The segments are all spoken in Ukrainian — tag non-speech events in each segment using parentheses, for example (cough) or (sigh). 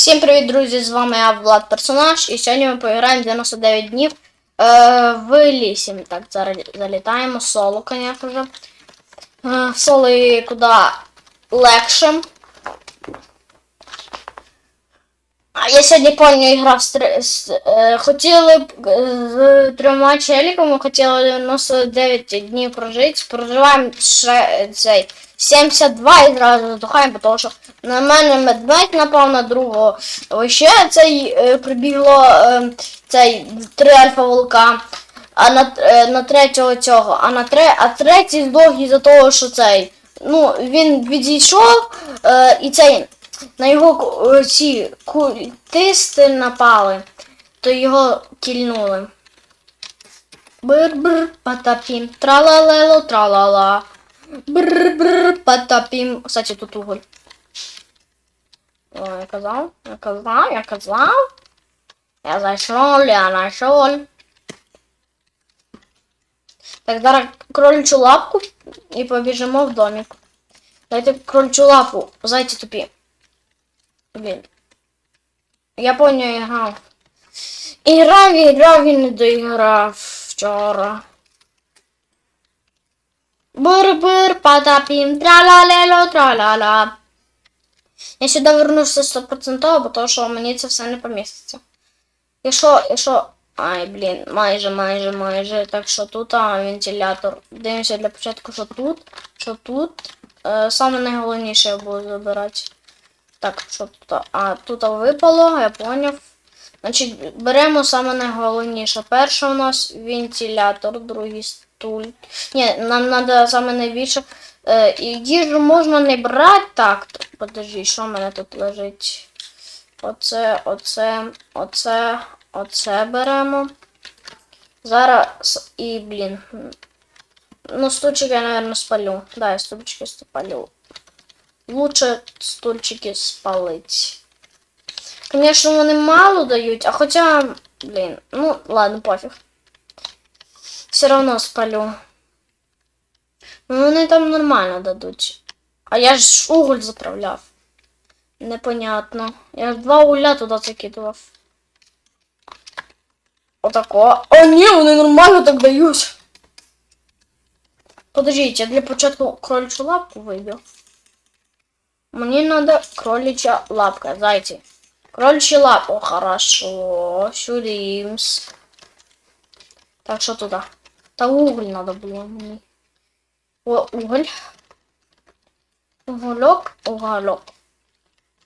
Всім привіт, друзі! З вами я Влад Персонаж, і сьогодні ми поіграємо 99 днів е, в лісі. Так, залітаємо. Соло, звісно. Е, соло куди легше. А я сьогодні повністю грав з е, хотіли б е, з трьома челіками, хотіли 99 днів прожити. Проживаємо ще цей 72 і зразу здухаємо, тому що на мене медведь напав на другого. Ще цей е, прибігло цей три альфа волка. А на, на третього цього, а на тре, а третій здох із-за того, що цей. Ну, він відійшов, е, і цей на його е, ці культисти напали, то його кільнули. Бр-бр, патапім, тралалело, тралала. Бр-бр, патапім. Кстати, тут уголь. О, я казав, я казав, я казав. Я зайшов, я знайшов. Так, зараз кроличу лапку і побіжимо в домик. Дайте кроличу лапу, зайці тупі. Блін. Я поняв, я грав. І грав, не доіграв вчора. Бур-бур, патапім, тра-ла-лело, тра-ла-ла. Я сюди вернуся 100%, бо то, що мені це все не поміститься. І що, і що? Ай, блін, майже, майже, майже. Так що тут а, вентилятор. Дивимося для початку, що тут, що тут. Е, саме найголовніше я буду забирати. Так, що тут? А, тут випало, я поняв. Значить, беремо саме найголовніше. Перше у нас вентилятор, другий стуль. Ні, нам треба саме найбільше. Е, їжу можна не брати. Так, подожди, що в мене тут лежить? Оце, оце, оце, оце беремо. Зараз і, блін. Ну, стульчик я, наверное, спалю. Да, я стульчики спалю. Лучше стульчики спалить. Конечно, вони мало дають, а хоча, блін, ну, ладно, пофіг. Все равно спалю. Ну, вони там нормально дадуть. А я ж уголь заправляв. Непонятно. Я два угля туди закидував. Отако. О, ні, вони нормально так дають. Подождіть, я для початку кроличу лапку вибив. Мне надо кроличья лапка, зайти. Кроличья лапка, О, хорошо. Сюдимс. Так, что туда? Та уголь надо было. О, уголь. Уголок, уголок.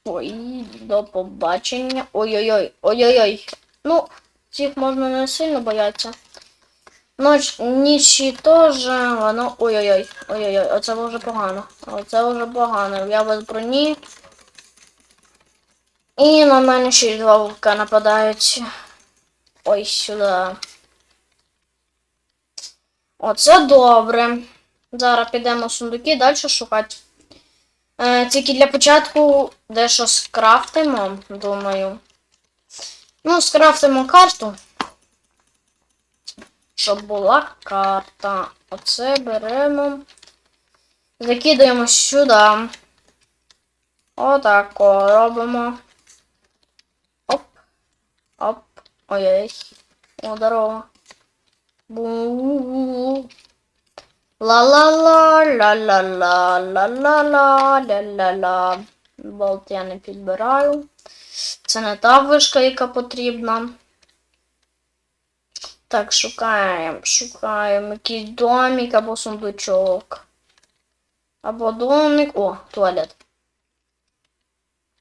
Ой, до побачення. Ой-ой-ой, ой-ой-ой. Ну, цих можна не сильно боятися. Ноч, нічі теж, воно. Ой-ой-ой. Ой-ой-ой, оце вже погано. Оце вже погано. Я без броні. І на мене ще й два вовка нападають. Ой, сюди. Оце добре. Зараз підемо в сундуки далі шукати. Е, тільки для початку дещо скрафтимо, думаю. Ну, скрафтимо карту. Щоб була карта. Оце беремо. Закидаємо сюди. Отако робимо. Оп. Оп. Ой-ой. О, здорово. Бу. Ла-ла-ла, ла-ла-ла, ла-ла-ла, ля-ля-ла. Болт я не підбираю. Це не та вишка, яка потрібна. Так, шукаємо, шукаємо якийсь домик або сундучок. Або домик. О, туалет.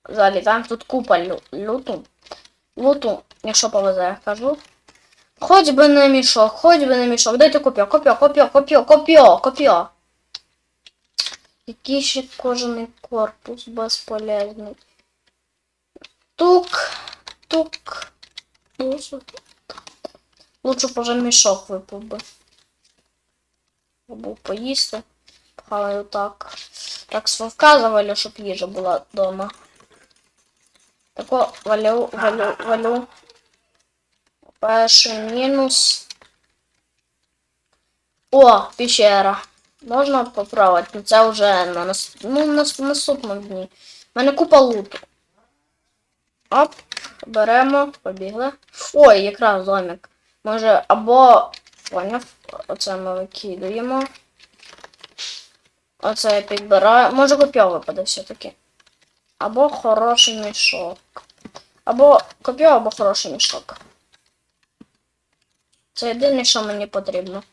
Залітаємо. Тут купа лю- люту. Луту, якщо повезе, кажу. Хоч би не мішок, хоч би не мішок. Дайте копьо, копьо, копьо, копьо, копьо, копьо. Який ще кожаний корпус безполезний. Тук, тук. Лучше б уже мішок випав би. Або поїсти. Пхаю так. Так, вовка завалю, щоб їжа була вдома. Тако валю, валю, валю. Перший мінус. О, пещера. Можна попробувати, ну це вже на, нас... ну, на наступному дні. У мене купа луту. Оп, беремо, побігли. Ой, якраз домик. Може, або. Поняв. Оце ми викидуємо. Оце я підбираю. Може копьо випаде все-таки. Або хороший мішок. Або копьо, або хороший мішок. Це єдине, що мені потрібно.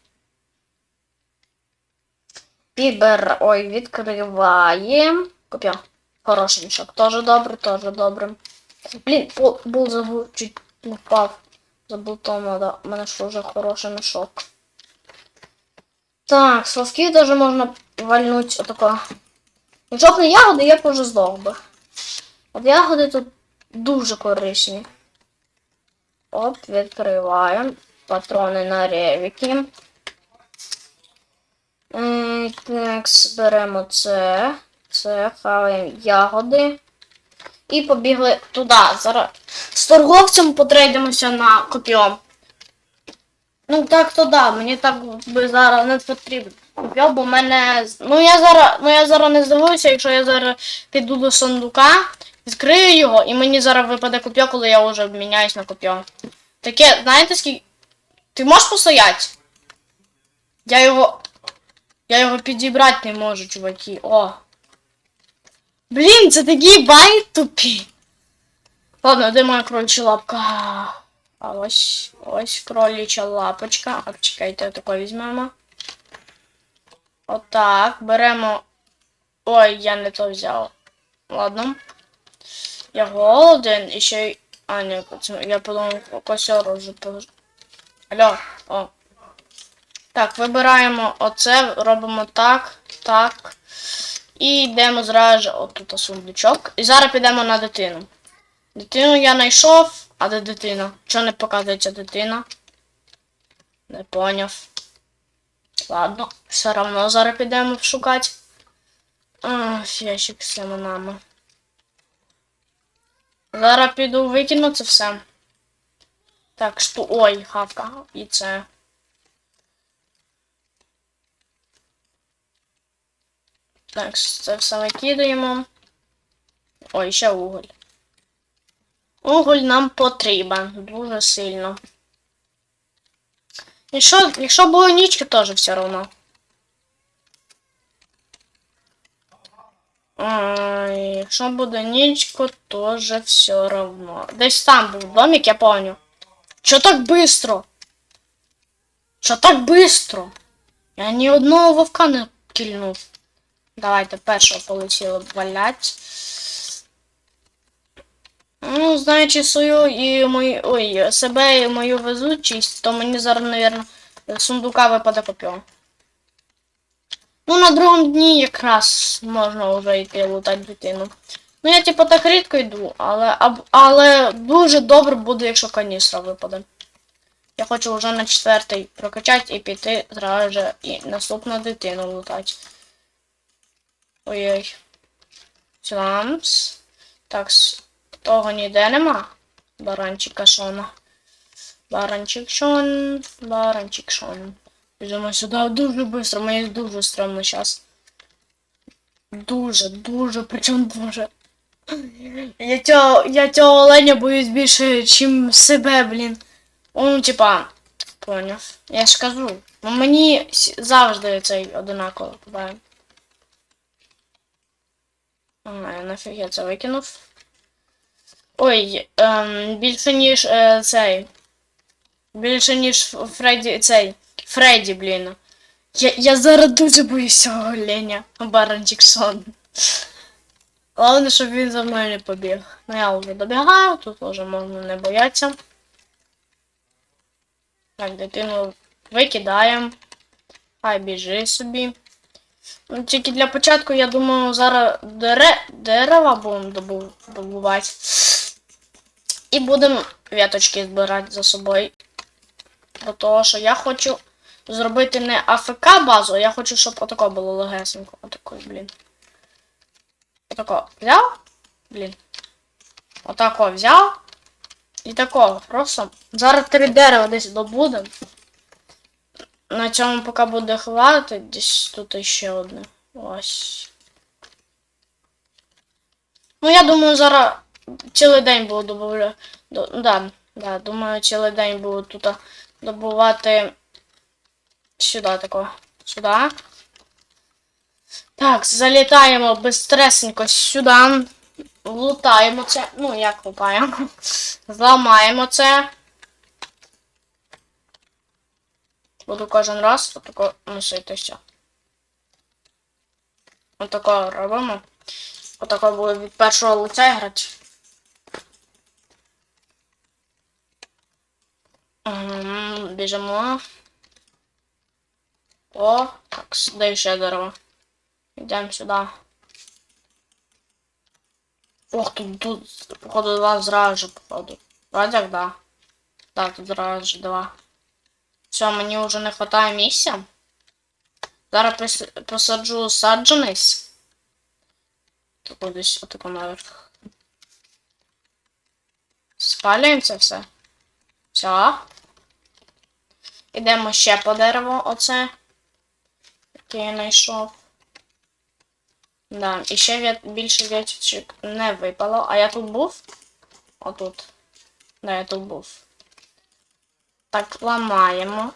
Підбер... Ой, відкриваємо. Копьо. Хороший мішок. Тоже добре, тоже добре. Блін, пол- був забув, чуть не. Забув тому, да. У мене ж вже хороший мішок. Так, словки даже можна вальнуть отако. Б не ягоди, я б уже здох би. От ягоди тут дуже корисні. Оп, відкриваємо. Патрони на ревіки. Так, беремо це. Це, хаваємо ягоди. І побігли туди. Зараз з торговцем потрейдемося на копьом. Ну так то да, мені так би зараз не потрібно. Копьо, бо мене. Ну я зараз. Ну я зараз не здивуюся, якщо я зараз піду до сундука, відкрию його, і мені зараз випаде копьо, коли я вже обміняюсь на копьо. Таке, знаєте скільки. Ти можеш постояти? Я його. Я його підібрати не можу, чуваки. О. Блін, це такі бай тупі. Ладно, де моя кролича лапка? А ось ось кролича лапочка. А чекайте, тако візьмемо. Отак. Беремо. Ой, я не то взяв. Ладно. Я голоден і ще й. А, ні, я подумав, косьор вже Алло, о. Так, вибираємо оце, робимо так, так. І йдемо зразу отут сундучок. І зараз підемо на дитину. Дитину я знайшов, а де дитина? Чого не показується дитина? Не поняв. Ладно, все одно зараз підемо шукати. Ящик з семенами. Зараз піду викину це все. Так, що. Ой, хавка. І це. Так, це все викидаємо. Ой, ще уголь. Уголь нам потрібен дуже сильно. Якщо, якщо було нічка, теж все одно. Якщо буде нічко, теж все одно. Десь там був домик, я помню. Чо так быстро? Чо так быстро? Я ні одного вовка не кільнув. Давайте першого полетіли валять. Ну, знаючи свою і мою. Ой, себе і мою везучість, то мені зараз, мабуть, сундука випаде копьо. Ну, на другому дні якраз можна вже йти лутати дитину. Ну, я типу так рідко йду, але, але дуже добре буде, якщо каністра випаде. Я хочу вже на четвертий прокачати і піти зразу і наступну дитину лутати. Ой-ой. Сламс. Так, того ніде нема. Баранчика шона. Баранчик шон. Баранчик шон. Біжимо сюди дуже швидко, мені дуже стрьомно зараз. Дуже, дуже, причому дуже. Я цього, я цього оленя боюсь більше, чим себе, блін. Ну, типа, поняв. Я ж кажу. Ну мені завжди цей одинаково буває. Ага, я нафіг я це викинув. Ой, ем, більше ніж е, цей. Більше ніж Фредді цей. Фредді, блін. Я, я зараз дуже боюсь цього оленя. Баранчик сон. Головне, щоб він за мною не побіг. Ну я вже добігаю, тут вже можна не боятися. Так, дитину викидаємо. Хай біжи собі. Ну, тільки для початку, я думаю, зараз дере... дерева будемо добу... добувати. І будемо віточки збирати за собою. До того, що я хочу зробити не АФК базу, а я хочу, щоб отако було легесенько. Отако, блін. Отако взяв? Блін. Отако взяв. І такого. Просто. Зараз три дерева десь добудемо. На цьому поки буде хватити, десь тут ще одне. Ось. Ну, я думаю, зараз цілий день буду добавляти. Да, да, думаю, цілий день буду тут добувати сюди такого. Сюди. Так, залітаємо безстресенько сюди. Лутаємо це. Ну, як лутаємо. (laughs) Зламаємо це. Буду кожен раз отако носити все. Отако робимо. Отако буде від першого лиця грати. Ага, Біжимо. О, так, де ще дерево. Йдемо сюди. Ох, тут, тут, походу, два зразу походу. Вроде да. Да, тут зразу два. Все, мені вже не вистачає місця. Зараз пос- посаджу саджаність. Тако десь отако наверх. Спалюємо це все. Все. Ідемо ще по дереву оце. Яке я знайшов. Да, і ще більше в'ячечок не випало. А я тут був? Отут. Да, я тут був. Так, ламаємо.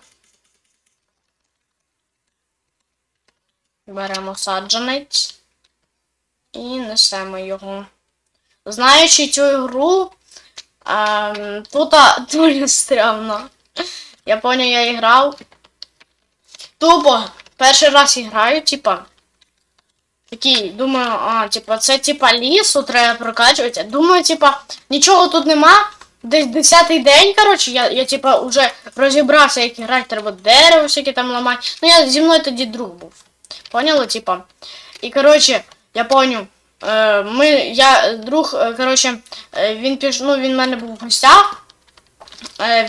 Беремо саджанець і несемо його. Знаючи цю гру, ем, тут дуже (laughs) стрімно. Я поняв, я і грав. Тупо, перший раз граю, типа. Такий, думаю, а, типа, це типа лісу треба прокачувати. Думаю, типа, нічого тут нема. Десь десятий день, коротше, я, я типа вже розібрався, як грати, треба дерево всяке там ламати. Ну я зі мною тоді друг був. Поняли, типа? І коротше, я поняв. Е, ми, я друг, е, коротше, е, він піш, ну він в мене був в гостях.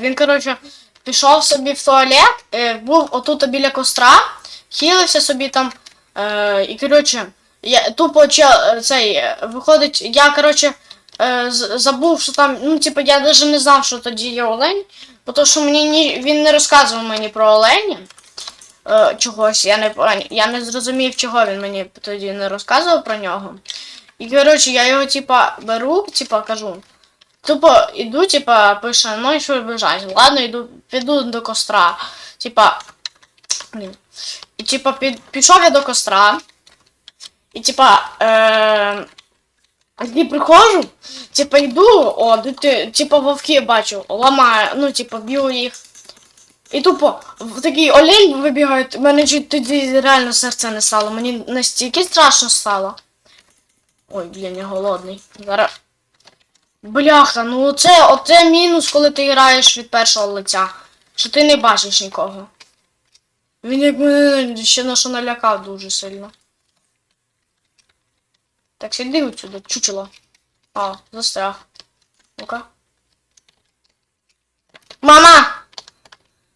Він, коротше, пішов собі в туалет, був отут біля костра, хилився собі там. І коротше, я тупо цей, виходить, я, коротше, е, забув, що там, ну, типу, я навіть не знав, що тоді є олень, бо то, що мені ні, він не розказував мені про оленя. Е, чогось, я не я не зрозумів, чого він мені тоді не розказував про нього. І коротше, я його, типа, беру, типа, кажу. Тупо іду, типа, пише, ну і що біжать. Ладно, йду, піду до костра. Типа. І типа пішов я до костра. І типа. Е, тоді приходжу, типа йду, о, ти, типа вовки бачу, ламаю, ну, типа, б'ю їх. І тупо в такий олень вибігають, мене чуть тоді реально серце не стало. Мені настільки страшно стало. Ой, блін, я голодний. Зараз. Бляха, ну оце, оце мінус, коли ти граєш від першого лиця. Що ти не бачиш нікого. Він як мене ще на що налякав дуже сильно. Так, сиди отсюди, чучело. А, застряг. Ну-ка. Мама!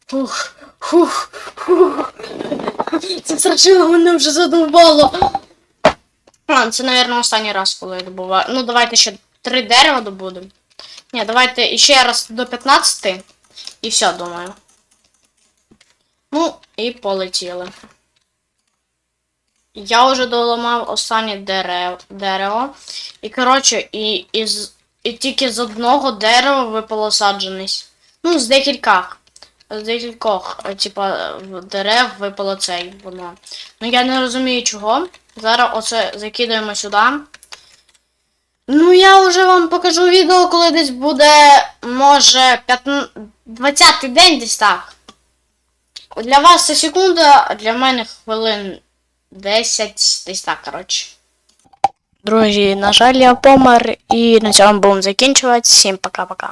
Фух, фух, фух. Це страшило мене вже задовбало. А, це, мабуть, останній раз, коли я добуваю. Ну, давайте ще три дерева добудемо. Ні, давайте ще раз до 15. І все, думаю. Ну, і полетіли. Я вже доламав останнє дерев, дерево. І, коротше, і, із, і тільки з одного дерева випало саджаність. Ну, з декількох. З декількох, е, типа, дерев випало цей воно. Ну я не розумію чого. Зараз оце закидаємо сюди. Ну, я вже вам покажу відео, коли десь буде, може, 15... 20-й день десь так. Для вас це секунда, а для мене хвилин 10, десь так, коротше. Друзі, на жаль, я помер і на цьому будемо закінчувати. Всім пока-пока.